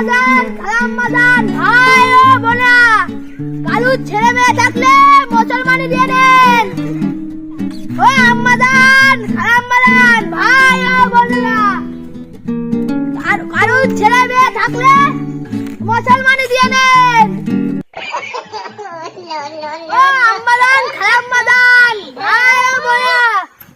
আম্মাজান খালাম্মাজান ভাই ও বোনা কালু ছেলে মেয়ে থাকলে মুসলমানি দিয়ে দেন। ও আম্মাজান খালাম্মাজান ভাই ও বোনেরা কারু ছেলে মেয়ে থাকলে মুসলমানি দিয়ে দেন ও আম্মাজান খালাম্মাজান ভাই ও বোনেরা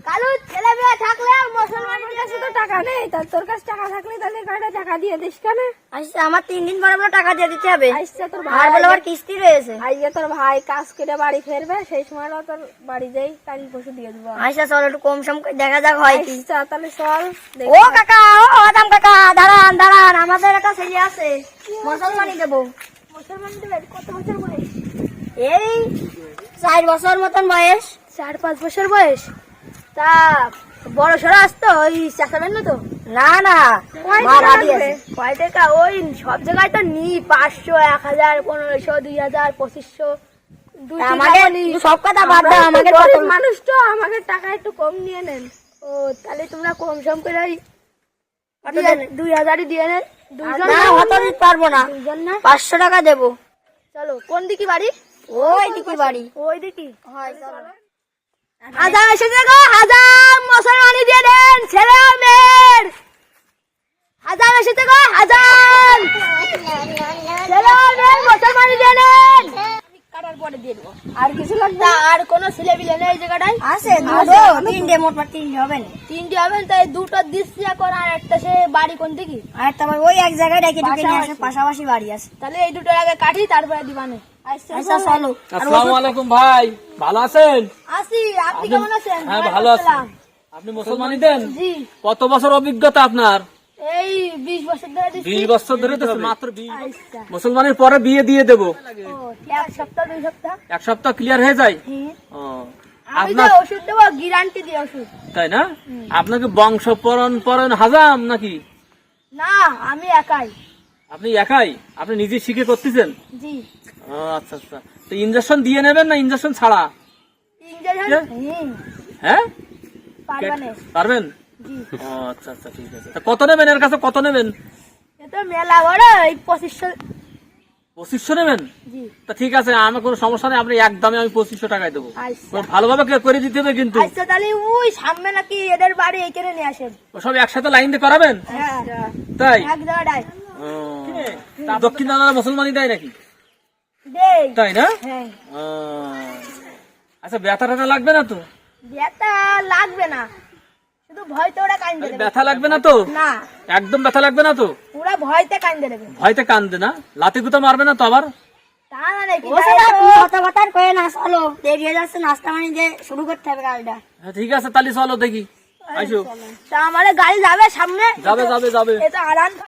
কালুর ছেলে মেয়ে থাকলে মুসলমানি দিয়ে কাছে তো টাকা নেই? তা তোর কাছে টাকা থাকলে তাহলে কয়টা টাকা দিয়ে দিস কেন? আচ্ছা আমার তিন দিন পরে টাকা দিয়ে দিতে হবে। আইসা তোর ভাই বলে আবার কিস্তি রয়েছে। আইয়া তোর ভাই কাজ করে বাড়ি ফেরবে সেই সময় তোর বাড়ি যাই কাল পরশু দিয়ে দিবো। আচ্ছা চল একটু কম সম দেখা যাক হয় কি। আচ্ছা তাহলে চল ও কাকা ও আদাম কাকা দাঁড়ান দাঁড়ান আমাদের একটা ছেলে আছে। মুসলমানি দেবো। মুসলমান দেবে কত বছর বয়স? এই চার বছর মতন বয়স। চার পাঁচ বছর বয়স? তা বড় সড়ো আসতো ওই চাষাবেন না তো না না কয় টাকা। কয় ওই সব জায়গায় তো নি পাঁচশো এক হাজার পনেরোশো দুই হাজার পঁচিশশো। টাকা সব কথা বাদ দাও আমাকে একটু মানুষ তো আমাকে টাকা একটু কম নিয়ে নেন। ও তাহলে তোমরা কম সম করে দুই- হাজারই দিয়ে নেন। পারব না? পাঁচশো টাকা দেবো। চলো কোন দিকে বাড়ি? ওই দিকে বাড়ি। ওই দিকে। হয় চলো। হাজার এসেছে গো হাজার মুসলমানি দিয়ে দেন ছেলে আর মেয়ের হাজার এসেছে গো হাজার। ছেলে আর মেয়ের মুসলমানি দিয়ে দেন। কাটার পরে দিয়ে দেবো। আর কিছু লাগবে? আর কোনো ছেলে বিলে নেই জায়গাটায়? আছে তিনটে মোট তিনটে হবে তিনটে তাই দুটো দিচ্ছি এখন আর একটা সে বাড়ি কোন দিকে? আর তারপর ওই এক জায়গায় নিয়ে আসে। পাশাপাশি বাড়ি আছে। তাহলে এই দুটোর আগে কাটি তারপরে দিবানে। আচ্ছা চলো। আসসালামু আলাইকুম। ভাই ভালো আছেন? আসি আপনি কেমন আছেন? হ্যাঁ ভালো আছি। আপনি মুসলমানি দেন জি। কত বছর অভিজ্ঞতা আপনার? এই বিশ বছর ধরে দিচ্ছি। বিশ বছর ধরে তো মাত্র বিশ আচ্ছা। মুসলমানের পরে বিয়ে দিয়ে দেবো। এক সপ্তাহ দুই সপ্তাহ? এক সপ্তাহ ক্লিয়ার হয়ে যায়? ও, আপনার ওষুধ দেবো গ্যারান্টি দিয়ে ওষুধ। তাই না? আপনাকে বংশ পরন পরন হাজাম নাকি? না আমি একাই। আপনি একাই? আপনি নিজে শিখে করতেছেন? জি। ও, আচ্ছা আচ্ছা। তো ইঞ্জেকশন দিয়ে নেবেন না ইঞ্জেকশন ছাড়া? হ্যাঁ? পারবেন। ও আচ্ছা আচ্ছা ঠিক আছে। তা কত নেবেন? এর কাছে কত নেবেন? এ তো মেলা বড় এই পঁচিশশো। পঁচিশশো নেবেন? তা ঠিক আছে আমার কোনো সমস্যা নেই আপনি একদমে আমি পঁচিশশো টাকায় দেবো। আচ্ছা। ভালোভাবে করে দিতে হবে কিন্তু। আচ্ছা ওই সামনে নাকি এদের বাড়ি এইখানে নিয়ে আসেন। ও সব একসাথে লাইন দিয়ে করাবেন? হ্যাঁ। তাই? এক দক্ষিণ দানারা মুসলমানি দেয় নাকি? তাই না? হ্যাঁ। আচ্ছা ব্যথা ট্যাথা লাগবে না তো? ব্যথা লাগবে না। শুধু ভয়তে ওরা কান্দে ব্যথা লাগবে না তো? না। একদম ব্যথা লাগবে না তো? ওরা ভয়তে কান্দে দেবে। ভয়তে কান্দে না? লাতি গুতা মারবে না তো আবার? হয়ে মানে যে শুরু করতে হবে কালটা হ্যাঁ, ঠিক আছে তাহলে চলো দেখি। আইসো। তা আমার গাড়ি যাবে সামনে? যাবে যাবে যাবে। এটা আরাম